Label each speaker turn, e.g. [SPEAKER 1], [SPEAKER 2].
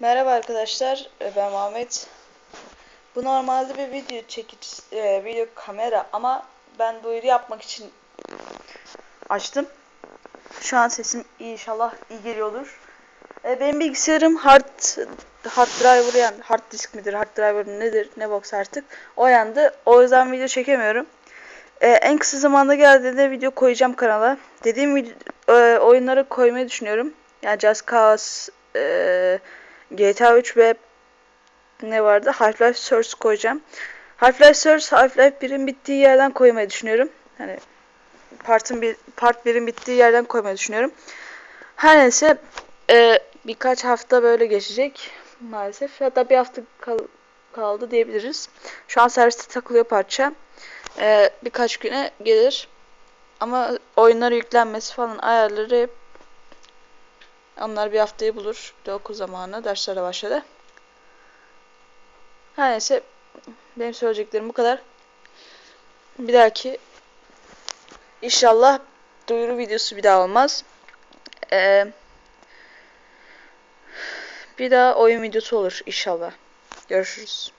[SPEAKER 1] Merhaba arkadaşlar, e, ben Muhammed. Bu normalde bir video çekiç, e, video kamera ama ben duyuru yapmak için açtım. Şu an sesim inşallah iyi geliyordur. E, benim bilgisayarım hard hard driver yani hard disk midir, hard driver nedir, ne box artık. O yandı. O yüzden video çekemiyorum. E, en kısa zamanda geldiğinde video koyacağım kanala. Dediğim e, oyunları koymayı düşünüyorum. Yani Just Cause, e, GTA 3 ve ne vardı? Half-Life Source koyacağım. Half-Life Source, Half-Life 1'in bittiği yerden koymayı düşünüyorum. Hani partın bir part 1'in bittiği yerden koymayı düşünüyorum. Her neyse e, birkaç hafta böyle geçecek maalesef. Hatta bir hafta kal- kaldı diyebiliriz. Şu an serviste takılıyor parça. E, birkaç güne gelir. Ama oyunları yüklenmesi falan ayarları onlar bir haftayı bulur. Bir de okul zamanı derslere başladı. Her neyse benim söyleyeceklerim bu kadar. Bir dahaki inşallah duyuru videosu bir daha olmaz. Ee, bir daha oyun videosu olur inşallah. Görüşürüz.